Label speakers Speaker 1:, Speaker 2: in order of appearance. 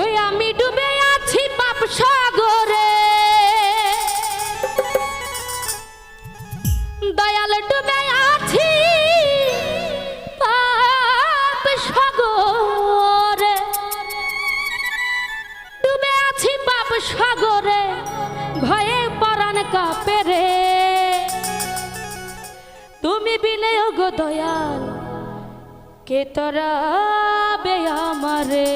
Speaker 1: ওই আমি ডুবে আছি পাপ সাগরে। দয়াল ডুবে আছি পাপ সাগরে। ডুবে আছি পাপ সাগরে, ভয়ে পরাণ কাপে রে। তুমি বিনে গো দয়াল, কে তোরা বে আমারে?